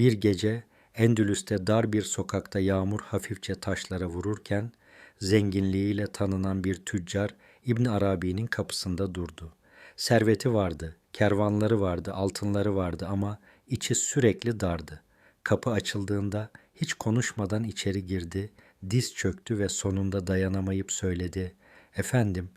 Bir gece Endülüs'te dar bir sokakta yağmur hafifçe taşlara vururken zenginliğiyle tanınan bir tüccar İbn Arabi'nin kapısında durdu. Serveti vardı, kervanları vardı, altınları vardı ama içi sürekli dardı. Kapı açıldığında hiç konuşmadan içeri girdi, diz çöktü ve sonunda dayanamayıp söyledi. Efendim,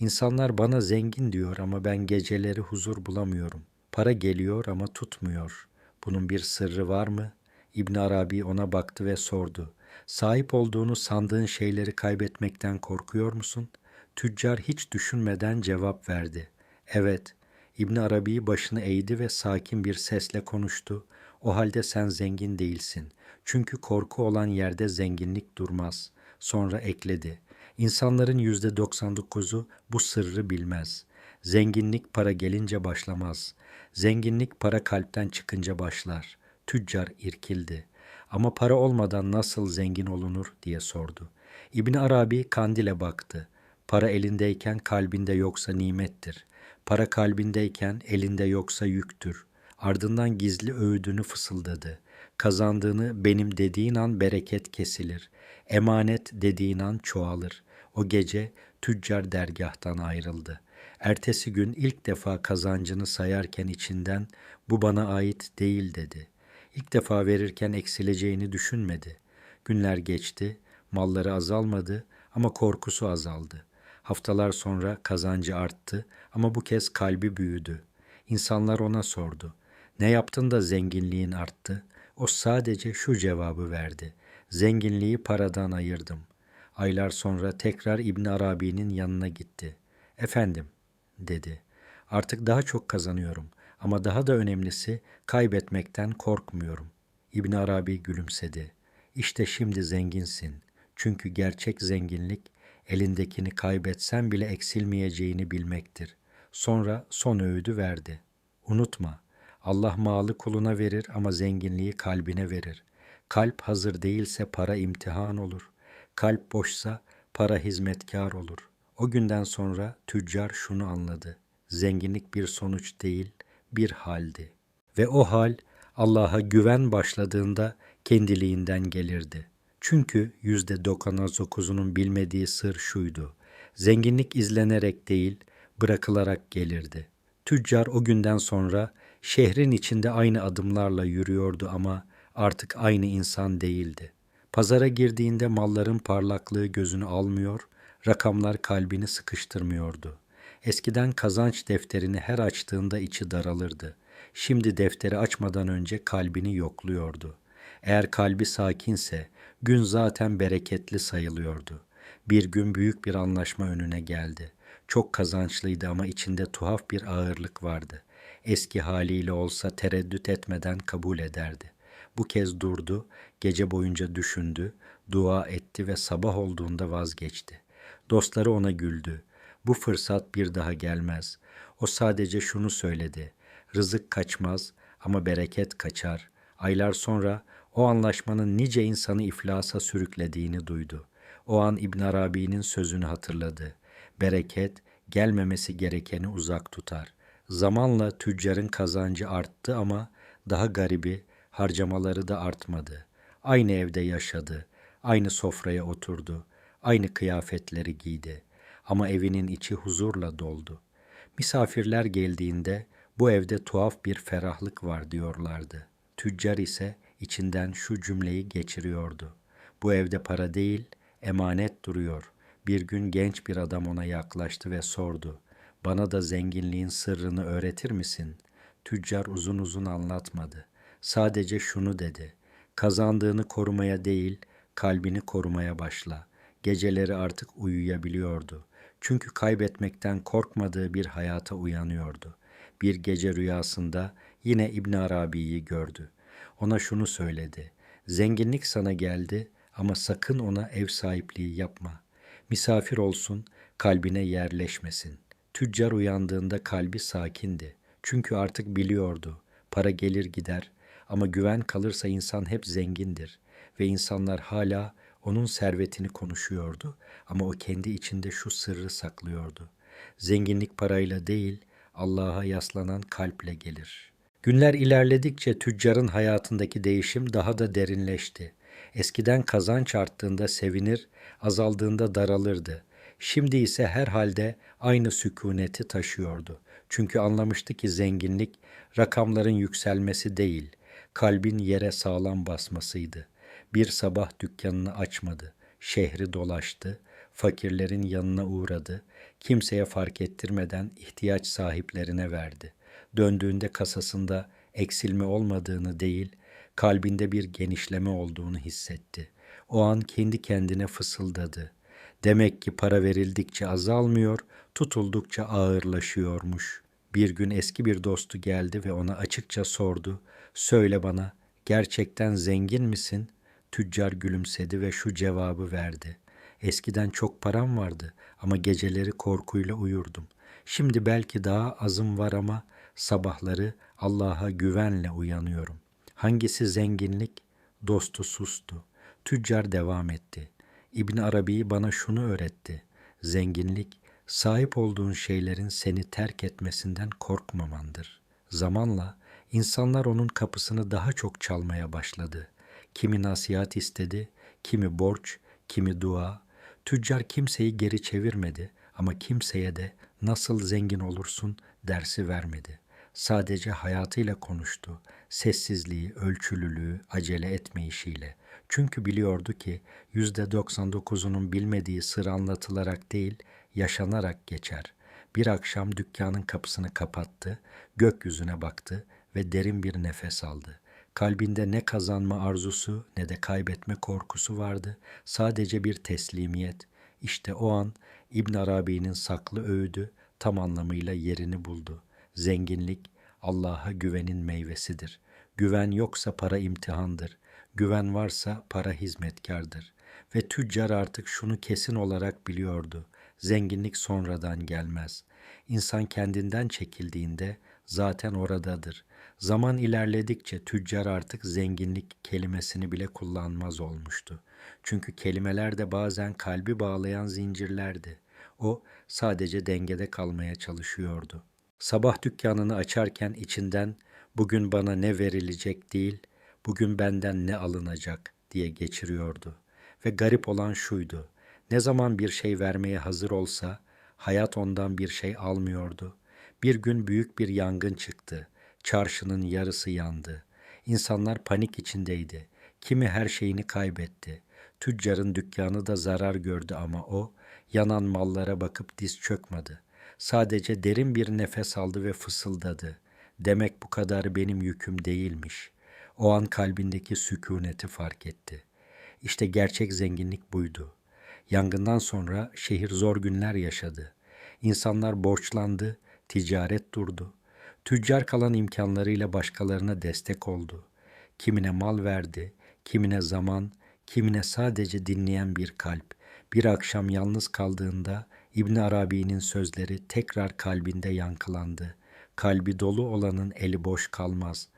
insanlar bana zengin diyor ama ben geceleri huzur bulamıyorum. Para geliyor ama tutmuyor. Bunun bir sırrı var mı? İbn Arabi ona baktı ve sordu. Sahip olduğunu sandığın şeyleri kaybetmekten korkuyor musun? Tüccar hiç düşünmeden cevap verdi. Evet. İbn Arabi başını eğdi ve sakin bir sesle konuştu. O halde sen zengin değilsin. Çünkü korku olan yerde zenginlik durmaz. Sonra ekledi. İnsanların yüzde 99'u bu sırrı bilmez. Zenginlik para gelince başlamaz. Zenginlik para kalpten çıkınca başlar. Tüccar irkildi. Ama para olmadan nasıl zengin olunur diye sordu. İbn Arabi kandile baktı. Para elindeyken kalbinde yoksa nimettir. Para kalbindeyken elinde yoksa yüktür. Ardından gizli öğüdünü fısıldadı. Kazandığını benim dediğin an bereket kesilir. Emanet dediğin an çoğalır. O gece tüccar dergahtan ayrıldı. Ertesi gün ilk defa kazancını sayarken içinden bu bana ait değil dedi. İlk defa verirken eksileceğini düşünmedi. Günler geçti, malları azalmadı ama korkusu azaldı. Haftalar sonra kazancı arttı ama bu kez kalbi büyüdü. İnsanlar ona sordu. Ne yaptın da zenginliğin arttı? O sadece şu cevabı verdi. Zenginliği paradan ayırdım. Aylar sonra tekrar İbn Arabi'nin yanına gitti. Efendim, dedi. Artık daha çok kazanıyorum ama daha da önemlisi kaybetmekten korkmuyorum. İbn Arabi gülümsedi. İşte şimdi zenginsin. Çünkü gerçek zenginlik elindekini kaybetsen bile eksilmeyeceğini bilmektir. Sonra son öğüdü verdi. Unutma, Allah malı kuluna verir ama zenginliği kalbine verir. Kalp hazır değilse para imtihan olur. Kalp boşsa para hizmetkar olur. O günden sonra tüccar şunu anladı. Zenginlik bir sonuç değil, bir haldi. Ve o hal Allah'a güven başladığında kendiliğinden gelirdi. Çünkü yüzde 99'unun bilmediği sır şuydu. Zenginlik izlenerek değil, bırakılarak gelirdi. Tüccar o günden sonra şehrin içinde aynı adımlarla yürüyordu ama artık aynı insan değildi. Pazara girdiğinde malların parlaklığı gözünü almıyor, rakamlar kalbini sıkıştırmıyordu. Eskiden kazanç defterini her açtığında içi daralırdı. Şimdi defteri açmadan önce kalbini yokluyordu. Eğer kalbi sakinse gün zaten bereketli sayılıyordu. Bir gün büyük bir anlaşma önüne geldi. Çok kazançlıydı ama içinde tuhaf bir ağırlık vardı. Eski haliyle olsa tereddüt etmeden kabul ederdi. Bu kez durdu, gece boyunca düşündü, dua etti ve sabah olduğunda vazgeçti. Dostları ona güldü. Bu fırsat bir daha gelmez. O sadece şunu söyledi. Rızık kaçmaz ama bereket kaçar. Aylar sonra o anlaşmanın nice insanı iflasa sürüklediğini duydu. O an İbn Arabi'nin sözünü hatırladı. Bereket gelmemesi gerekeni uzak tutar. Zamanla tüccarın kazancı arttı ama daha garibi harcamaları da artmadı. Aynı evde yaşadı, aynı sofraya oturdu, aynı kıyafetleri giydi. Ama evinin içi huzurla doldu. Misafirler geldiğinde bu evde tuhaf bir ferahlık var diyorlardı. Tüccar ise içinden şu cümleyi geçiriyordu. Bu evde para değil, emanet duruyor. Bir gün genç bir adam ona yaklaştı ve sordu. Bana da zenginliğin sırrını öğretir misin? Tüccar uzun uzun anlatmadı. Sadece şunu dedi. Kazandığını korumaya değil, kalbini korumaya başla. Geceleri artık uyuyabiliyordu. Çünkü kaybetmekten korkmadığı bir hayata uyanıyordu. Bir gece rüyasında yine İbn Arabi'yi gördü. Ona şunu söyledi. Zenginlik sana geldi ama sakın ona ev sahipliği yapma. Misafir olsun, kalbine yerleşmesin. Tüccar uyandığında kalbi sakindi. Çünkü artık biliyordu. Para gelir gider ama güven kalırsa insan hep zengindir ve insanlar hala onun servetini konuşuyordu ama o kendi içinde şu sırrı saklıyordu. Zenginlik parayla değil, Allah'a yaslanan kalple gelir. Günler ilerledikçe tüccarın hayatındaki değişim daha da derinleşti. Eskiden kazanç arttığında sevinir, azaldığında daralırdı. Şimdi ise herhalde aynı sükuneti taşıyordu. Çünkü anlamıştı ki zenginlik rakamların yükselmesi değil, kalbin yere sağlam basmasıydı. Bir sabah dükkanını açmadı, şehri dolaştı, fakirlerin yanına uğradı, kimseye fark ettirmeden ihtiyaç sahiplerine verdi. Döndüğünde kasasında eksilme olmadığını değil, kalbinde bir genişleme olduğunu hissetti. O an kendi kendine fısıldadı. Demek ki para verildikçe azalmıyor, tutuldukça ağırlaşıyormuş. Bir gün eski bir dostu geldi ve ona açıkça sordu. Söyle bana, gerçekten zengin misin? Tüccar gülümsedi ve şu cevabı verdi. Eskiden çok param vardı ama geceleri korkuyla uyurdum. Şimdi belki daha azım var ama sabahları Allah'a güvenle uyanıyorum. Hangisi zenginlik? Dostu sustu. Tüccar devam etti. İbn Arabi bana şunu öğretti. Zenginlik sahip olduğun şeylerin seni terk etmesinden korkmamandır. Zamanla insanlar onun kapısını daha çok çalmaya başladı. Kimi nasihat istedi, kimi borç, kimi dua. Tüccar kimseyi geri çevirmedi ama kimseye de nasıl zengin olursun dersi vermedi. Sadece hayatıyla konuştu. Sessizliği, ölçülülüğü, acele etmeyişiyle. Çünkü biliyordu ki yüzde 99'unun bilmediği sır anlatılarak değil, yaşanarak geçer. Bir akşam dükkanın kapısını kapattı, gökyüzüne baktı ve derin bir nefes aldı. Kalbinde ne kazanma arzusu ne de kaybetme korkusu vardı. Sadece bir teslimiyet. İşte o an İbn Arabi'nin saklı öğüdü tam anlamıyla yerini buldu. Zenginlik Allah'a güvenin meyvesidir. Güven yoksa para imtihandır. Güven varsa para hizmetkardır. Ve tüccar artık şunu kesin olarak biliyordu. Zenginlik sonradan gelmez. İnsan kendinden çekildiğinde zaten oradadır. Zaman ilerledikçe tüccar artık zenginlik kelimesini bile kullanmaz olmuştu. Çünkü kelimeler de bazen kalbi bağlayan zincirlerdi. O sadece dengede kalmaya çalışıyordu. Sabah dükkanını açarken içinden bugün bana ne verilecek değil, bugün benden ne alınacak diye geçiriyordu. Ve garip olan şuydu. Ne zaman bir şey vermeye hazır olsa hayat ondan bir şey almıyordu. Bir gün büyük bir yangın çıktı. Çarşının yarısı yandı. İnsanlar panik içindeydi. Kimi her şeyini kaybetti. Tüccarın dükkanı da zarar gördü ama o yanan mallara bakıp diz çökmedi. Sadece derin bir nefes aldı ve fısıldadı. Demek bu kadar benim yüküm değilmiş. O an kalbindeki sükuneti fark etti. İşte gerçek zenginlik buydu. Yangından sonra şehir zor günler yaşadı. İnsanlar borçlandı, ticaret durdu. Tüccar kalan imkanlarıyla başkalarına destek oldu. Kimine mal verdi, kimine zaman, kimine sadece dinleyen bir kalp. Bir akşam yalnız kaldığında İbn Arabi'nin sözleri tekrar kalbinde yankılandı. Kalbi dolu olanın eli boş kalmaz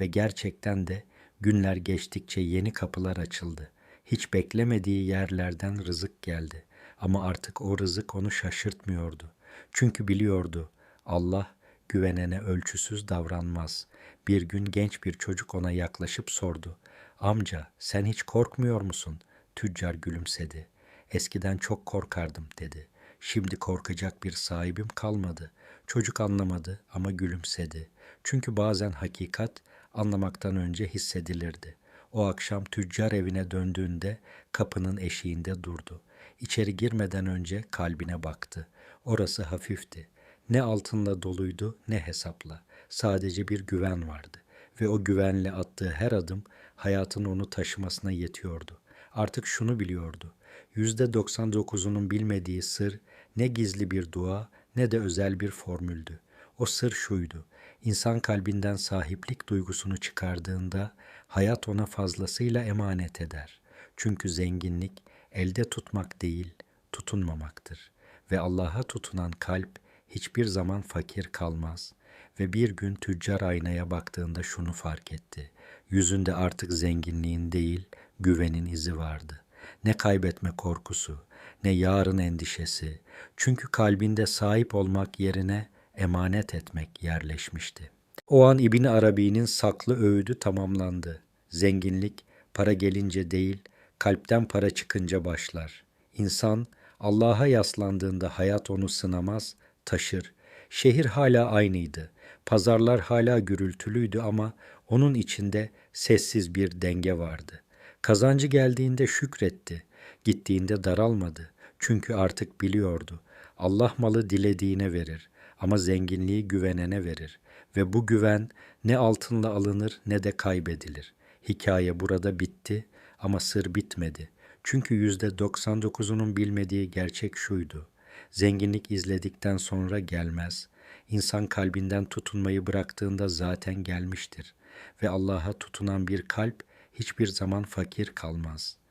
ve gerçekten de günler geçtikçe yeni kapılar açıldı. Hiç beklemediği yerlerden rızık geldi. Ama artık o rızık onu şaşırtmıyordu. Çünkü biliyordu Allah güvenene ölçüsüz davranmaz. Bir gün genç bir çocuk ona yaklaşıp sordu. Amca sen hiç korkmuyor musun? Tüccar gülümsedi. Eskiden çok korkardım dedi. Şimdi korkacak bir sahibim kalmadı. Çocuk anlamadı ama gülümsedi. Çünkü bazen hakikat anlamaktan önce hissedilirdi. O akşam tüccar evine döndüğünde kapının eşiğinde durdu. İçeri girmeden önce kalbine baktı. Orası hafifti. Ne altınla doluydu ne hesapla. Sadece bir güven vardı ve o güvenle attığı her adım hayatın onu taşımasına yetiyordu. Artık şunu biliyordu. Yüzde 99'unun bilmediği sır ne gizli bir dua ne de özel bir formüldü. O sır şuydu. İnsan kalbinden sahiplik duygusunu çıkardığında hayat ona fazlasıyla emanet eder. Çünkü zenginlik elde tutmak değil, tutunmamaktır. Ve Allah'a tutunan kalp hiçbir zaman fakir kalmaz. Ve bir gün tüccar aynaya baktığında şunu fark etti. Yüzünde artık zenginliğin değil, güvenin izi vardı. Ne kaybetme korkusu, ne yarın endişesi. Çünkü kalbinde sahip olmak yerine emanet etmek yerleşmişti. O an İbni Arabi'nin saklı öğüdü tamamlandı. Zenginlik para gelince değil, kalpten para çıkınca başlar. İnsan Allah'a yaslandığında hayat onu sınamaz, taşır. Şehir hala aynıydı. Pazarlar hala gürültülüydü ama onun içinde sessiz bir denge vardı. Kazancı geldiğinde şükretti. Gittiğinde daralmadı. Çünkü artık biliyordu. Allah malı dilediğine verir ama zenginliği güvenene verir ve bu güven ne altınla alınır ne de kaybedilir. Hikaye burada bitti ama sır bitmedi. Çünkü yüzde 99'unun bilmediği gerçek şuydu. Zenginlik izledikten sonra gelmez. İnsan kalbinden tutunmayı bıraktığında zaten gelmiştir ve Allah'a tutunan bir kalp hiçbir zaman fakir kalmaz.''